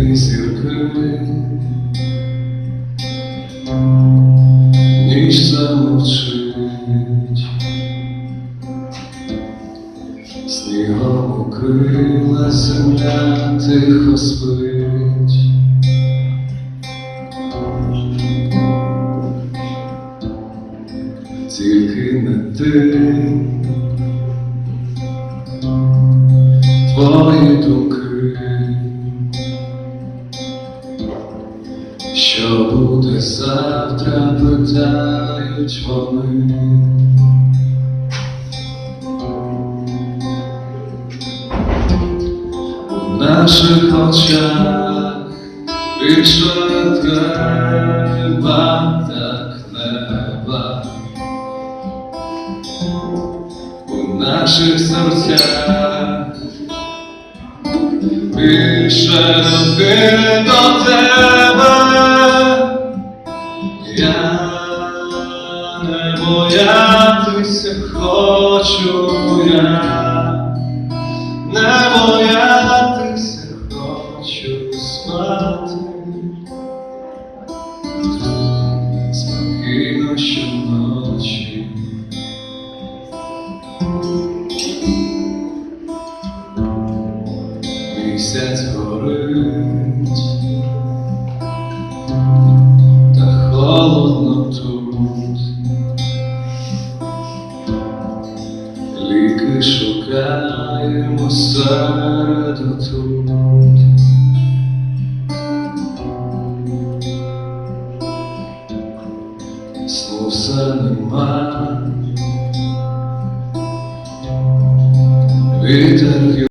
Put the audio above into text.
Ти світлини, ніч замовчить, снігом укрила земля тихо спить. Тільки не ти твої думки. Що буде завтра, питають вони. У наших очах не треба так неба. У наших серцях більше до тебе. Боятися хочу я. Не боятися хочу спати спокійно щоночі. Місяць горить, Ліки шукаємо серед тут. Сну все нема. Вітер